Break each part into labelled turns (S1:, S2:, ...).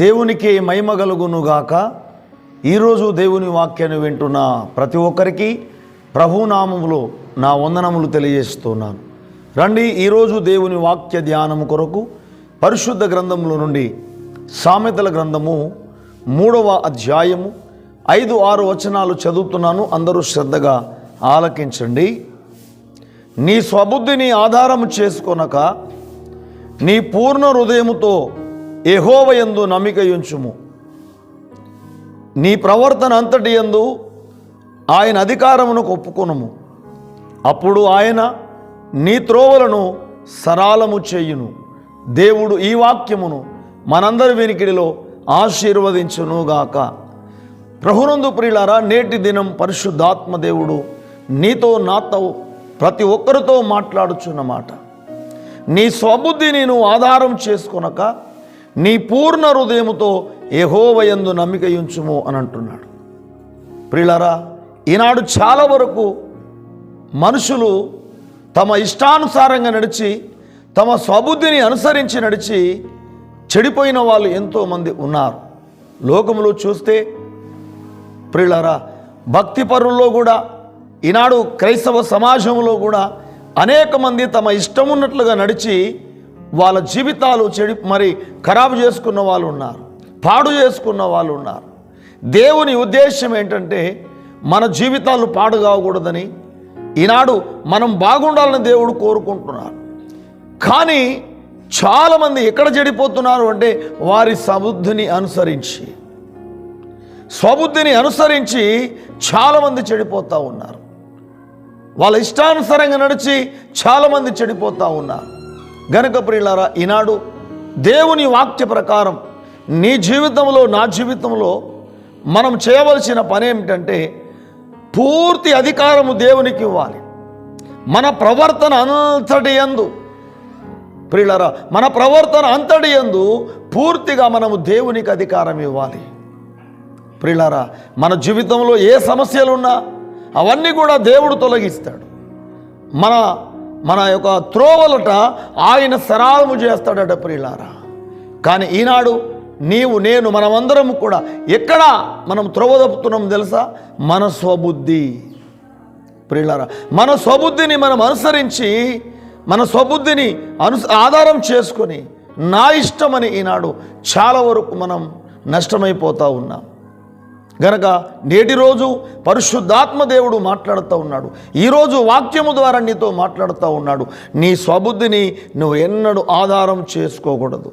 S1: దేవునికి మహిమ కలుగునుగాక. ఈరోజు దేవుని వాక్యాన్ని వింటున్న ప్రతి ఒక్కరికి ప్రభునామములో నా వందనములు తెలియజేస్తున్నాను. రండి ఈరోజు దేవుని వాక్య ధ్యానము కొరకు పరిశుద్ధ గ్రంథంలో నుండి సామెతల గ్రంథము మూడవ అధ్యాయము ఐదు ఆరు వచనాలు చదువుతున్నాను. అందరూ శ్రద్ధగా ఆలకించండి. నీ స్వబుద్ధిని ఆధారము చేసుకొనక నీ పూర్ణ హృదయముతో ఎహోవయందు నమ్మికయుంచుము. నీ ప్రవర్తన అంతటి యందు ఆయన అధికారమును ఒప్పుకొనుము. అప్పుడు ఆయన నీ త్రోవలను సరాలము చేయును. దేవుడు ఈ వాక్యమును మనందరి వెనికిడిలో ఆశీర్వదించునుగాక. ప్రభునందు ప్రియులారా నేటి దినం పరిశుద్ధాత్మ దేవుడు నీతో నాతో ప్రతి ఒక్కరితో మాట్లాడుచున్నమాట. నీ స్వబుద్ధిని నువ్వు ఆధారం చేసుకొనక నీ పూర్ణ హృదయముతో ఎహోవయందు నమ్మిక ఉంచుము అని అంటున్నాడు. ప్రియులారా ఈనాడు చాలా వరకు మనుషులు తమ ఇష్టానుసారంగా నడిచి తమ స్వబుద్ధిని అనుసరించి నడిచి చెడిపోయిన వాళ్ళు ఎంతోమంది ఉన్నారు. లోకములో చూస్తే ప్రియులారా భక్తి పరుల్లో కూడా ఈనాడు క్రైస్తవ సమాజంలో కూడా అనేక మంది తమ ఇష్టం ఉన్నట్లుగా నడిచి వాళ్ళ జీవితాలు చెడి మరి ఖరాబు చేసుకున్న వాళ్ళు ఉన్నారు పాడు చేసుకున్న వాళ్ళు ఉన్నారు. దేవుని ఉద్దేశం ఏంటంటే మన జీవితాలు పాడు కాకూడదని ఈనాడు మనం బాగుండాలని దేవుడు కోరుకుంటున్నారు. కానీ చాలామంది ఎక్కడ చెడిపోతున్నారు అంటే వారి సబుద్ధిని అనుసరించి స్వబుద్ధిని అనుసరించి చాలామంది చెడిపోతూ ఉన్నారు. వాళ్ళ ఇష్టానుసారంగా నడిచి చాలామంది చెడిపోతూ ఉన్నారు. గనుక ప్రియులారా ఈనాడు దేవుని వాక్య ప్రకారం నీ జీవితంలో నా జీవితంలో మనం చేయవలసిన పని ఏమిటంటే పూర్తి అధికారము దేవునికి ఇవ్వాలి. మన ప్రవర్తన అంతటి యందు ప్రియులరా మన ప్రవర్తన అంతటి యందు పూర్తిగా మనము దేవునికి అధికారం ఇవ్వాలి. ప్రియులరా మన జీవితంలో ఏ సమస్యలు ఉన్నా అవన్నీ కూడా దేవుడు తొలగిస్తాడు. మన మన యొక్క త్రోవలట ఆయన సరాలము చేస్తాడట ప్రియులారా. కానీ ఈనాడు నీవు నేను మనమందరం కూడా ఎక్కడ మనం త్రోవదపుతున్నాం తెలుసా? మన స్వబుద్ధి. ప్రియులారా మన స్వబుద్ధిని మనం అనుసరించి మన స్వబుద్ధిని అను ఆధారం చేసుకొని నా ఇష్టమని ఈనాడు చాలా వరకు మనం నష్టమైపోతూ ఉన్నాం. గనక నేటి రోజు పరిశుద్ధాత్మ దేవుడు మాట్లాడుతూ ఉన్నాడు. ఈరోజు వాక్యము ద్వారా నీతో మాట్లాడుతూ ఉన్నాడు. నీ స్వబుద్ధిని నువ్వు ఎన్నడూ ఆధారం చేసుకోకూడదు.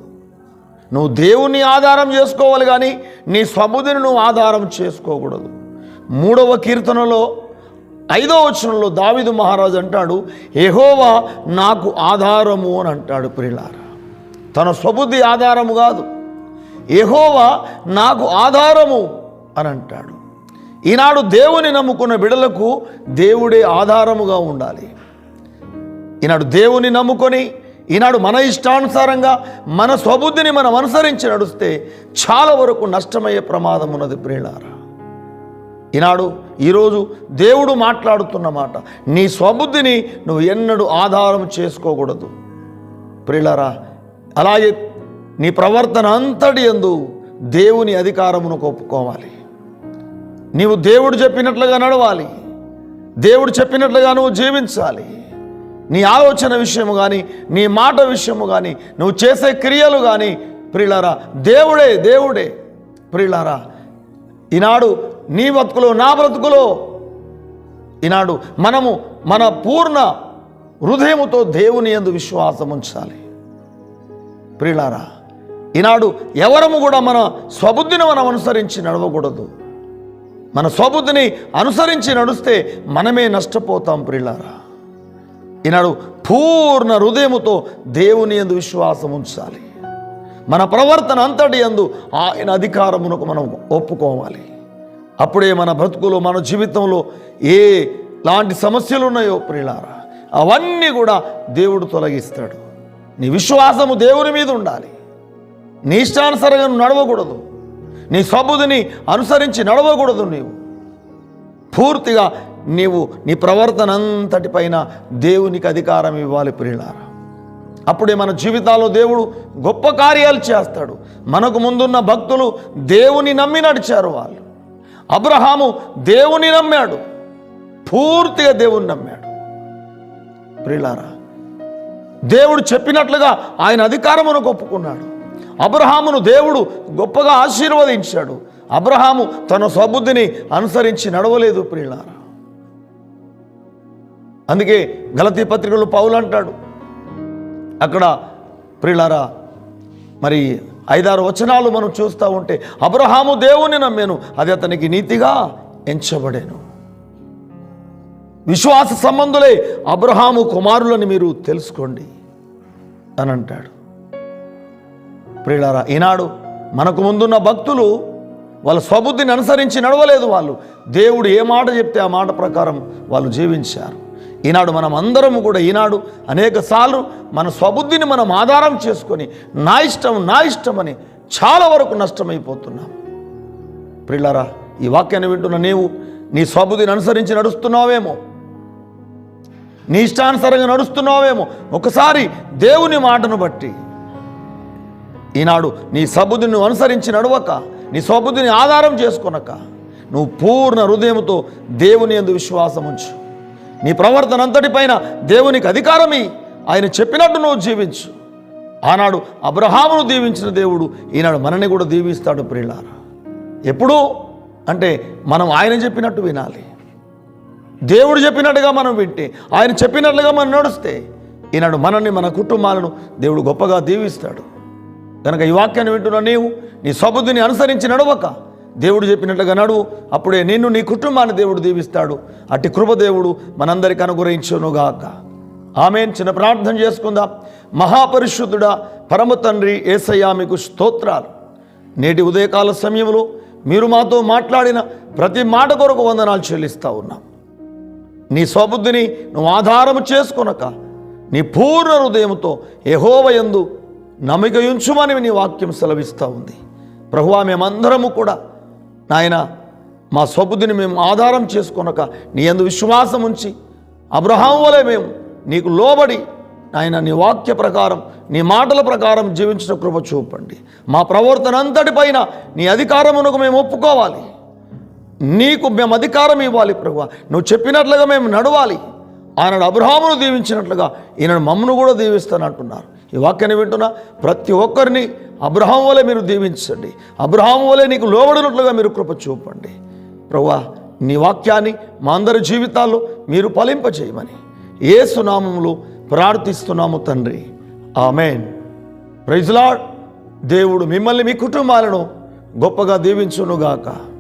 S1: నువ్వు దేవుని ఆధారం చేసుకోవాలి కానీ నీ స్వబుద్ధిని నువ్వు ఆధారం చేసుకోకూడదు. మూడవ కీర్తనలో ఐదో వచనంలో దావిదు మహారాజు అంటాడు ఎహోవా నాకు ఆధారము అని అంటాడు ప్రిలారా. తన స్వబుద్ధి ఆధారము కాదు. ఎహోవా నాకు ఆధారము అని అంటాడు. ఈనాడు దేవుని నమ్ముకున్న బిడలకు దేవుడే ఆధారముగా ఉండాలి. ఈనాడు దేవుని నమ్ముకొని ఈనాడు మన ఇష్టానుసారంగా మన స్వబుద్ధిని మనం అనుసరించి నడుస్తే చాలా వరకు నష్టమయ్యే ప్రమాదం ఉన్నది ప్రియులారా. ఈనాడు ఈరోజు దేవుడు మాట్లాడుతున్న మాట నీ స్వబుద్ధిని నువ్వు ఎన్నడూ ఆధారం చేసుకోకూడదు. ప్రియులారా అలాగే నీ ప్రవర్తన అంతటి ఎందు దేవుని అధికారమును ఒప్పుకోవాలి. నీవు దేవుడు చెప్పినట్లుగా నడవాలి. దేవుడు చెప్పినట్లుగా నువ్వు జీవించాలి. నీ ఆలోచన విషయము కానీ నీ మాట విషయము కానీ నువ్వు చేసే క్రియలు కానీ ప్రియులారా దేవుడే దేవుడే ప్రియులారా ఈనాడు నీ బ్రతుకులో నా బ్రతుకులో ఈనాడు మనము మన పూర్ణ హృదయముతో దేవుని ఎందు విశ్వాసం ఉంచాలి. ప్రియులారా ఈనాడు ఎవరము కూడా మన స్వబుద్ధిని మనం అనుసరించి నడవకూడదు. మన స్వబుద్ధిని అనుసరించి నడుస్తే మనమే నష్టపోతాం ప్రిలారా ఈనాడు పూర్ణ హృదయముతో దేవుని యందు విశ్వాసం ఉంచాలి. మన ప్రవర్తన అంతటి యందు ఆయన అధికారమునకు మనం ఒప్పుకోవాలి. అప్పుడే మన బ్రతుకులో మన జీవితంలో ఏ లాంటి సమస్యలు ఉన్నాయో ప్రిలారా అవన్నీ కూడా దేవుడు తొలగిస్తాడు. నీ విశ్వాసము దేవుని మీద ఉండాలి. నీ ఇష్టానుసరంగా నడవకూడదు. నీ సబుదిని అనుసరించి నడవకూడదు నీవు. పూర్తిగా నీవు నీ ప్రవర్తన అంతటిపైన దేవునికి అధికారం ఇవ్వాలి ప్రియులారా. అప్పుడే మన జీవితాల్లో దేవుడు గొప్ప కార్యాలు చేస్తాడు. మనకు ముందున్న భక్తులు దేవుని నమ్మి నడిచారు వాళ్ళు. అబ్రహాము దేవుని నమ్మాడు. పూర్తిగా దేవుని నమ్మాడు. ప్రియులారా దేవుడు చెప్పినట్లుగా ఆయన అధికారమును ఒప్పుకున్నాడు. అబ్రహామును దేవుడు గొప్పగా ఆశీర్వదించాడు. అబ్రహాము తన స్వబుద్ధిని అనుసరించి నడవలేదు ప్రియులారా. అందుకే గలతీ పత్రికలు పౌలు అంటాడు. అక్కడ ప్రియులారా మరి ఐదారు వచనాలు మనం చూస్తూ ఉంటే అబ్రహాము దేవుని నమ్మాను అది అతనికి నీతిగా ఎంచబడేను. విశ్వాస సంబంధులే అబ్రహాము కుమారులని మీరు తెలుసుకోండి. అని అంటాడు. ప్రియులారా ఈనాడు మనకు ముందున్న భక్తులు వాళ్ళ స్వబుద్ధిని అనుసరించి నడవలేదు వాళ్ళు. దేవుడు ఏ మాట చెప్తే ఆ మాట ప్రకారం వాళ్ళు జీవించారు. ఈనాడు మనం అందరము కూడా ఈనాడు అనేక సార్లు మన స్వబుద్ధిని మనం ఆధారం చేసుకొని నా ఇష్టం నా ఇష్టం అని చాలా వరకు నష్టమైపోతున్నాం. ప్రియులారా ఈ వాక్యాన్ని వింటున్న నీవు నీ స్వబుద్ధిని అనుసరించి నడుస్తున్నావేమో? నీ ఇష్టానుసారంగా నడుస్తున్నావేమో? ఒకసారి దేవుని మాటను బట్టి ఈనాడు నీ సబుద్ధిని అనుసరించి నడవక నీ సబుద్ధిని ఆధారం చేసుకొనక నువ్వు పూర్ణ హృదయంతో దేవుని ఎందు విశ్వాసం ఉంచు. నీ ప్రవర్తన అంతటిపైన దేవునికి అధికారమి ఆయన చెప్పినట్టు నువ్వు జీవించు. ఆనాడు అబ్రహామును దీవించిన దేవుడు ఈనాడు మనని కూడా దీవిస్తాడు ప్రియులారా. ఎప్పుడు అంటే మనం ఆయన చెప్పినట్టు వినాలి. దేవుడు చెప్పినట్టుగా మనం వింటే ఆయన చెప్పినట్లుగా మనం నడుస్తే ఈనాడు మనల్ని మన కుటుంబాలను దేవుడు గొప్పగా దీవిస్తాడు. కనుక ఈ వాక్యాన్ని వింటున్న నీవు నీ స్వబుద్ధిని అనుసరించి నడవక. దేవుడు చెప్పినట్లుగా నడువు అప్పుడే నిన్ను నీ కుటుంబాన్ని దేవుడు దీవిస్తాడు. అట్టి కృపదేవుడు మనందరికి అనుగ్రహించునుగాక. ఆమెను. చిన్న ప్రార్థన చేసుకుందాం. మహాపరిశుద్ధుడా పరమ తండ్రి ఏసయ్యా మీకు స్తోత్రాలు. నేటి ఉదయకాల సమయంలో మీరు మాతో మాట్లాడిన ప్రతి మాట కొరకు వందనాలు చెల్లిస్తూ ఉన్నాం. నీ స్వబుద్ధిని నువ్వు ఆధారము చేసుకొనక నీ పూర్ణ హృదయంతో యహోవయందు నమ్మిక ఉంచుమని నీ వాక్యం సెలవిస్తూ ఉంది. ప్రభువా మేమందరము కూడా నాయన మా స్వబుద్ధిని మేము ఆధారం చేసుకొనక నీ ఎందు విశ్వాసం ఉంచి అబ్రహాం వలె మేము నీకు లోబడి నాయన నీ వాక్య ప్రకారం నీ మాటల ప్రకారం జీవించిన కృప చూపండి. మా ప్రవర్తన అంతటిపైన నీ అధికారమునకు మేము ఒప్పుకోవాలి. నీకు మేము అధికారం ఇవ్వాలి ప్రభు నువ్వు చెప్పినట్లుగా మేము నడవాలి. ఆయన అబ్రహామును దీవించినట్లుగా ఈయన మమ్మను కూడా దీవిస్తానంటున్నారు. ఈ వాక్యాన్ని వింటున్నా ప్రతి ఒక్కరిని అబ్రహాం వలె మీరు దీవించండి. అబ్రహాం వలె నీకు లోబడినట్లుగా మీరు కృప చూపండి. ప్రభువా నీ వాక్యాన్ని మా అందరి జీవితాల్లో మీరు ఫలింపచేయమని ఏ సునామములు ప్రార్థిస్తున్నాము తండ్రి. ఆమెన్. ప్రైజ్లాడ్ దేవుడు మిమ్మల్ని మీ కుటుంబాలను గొప్పగా దీవించునుగాక.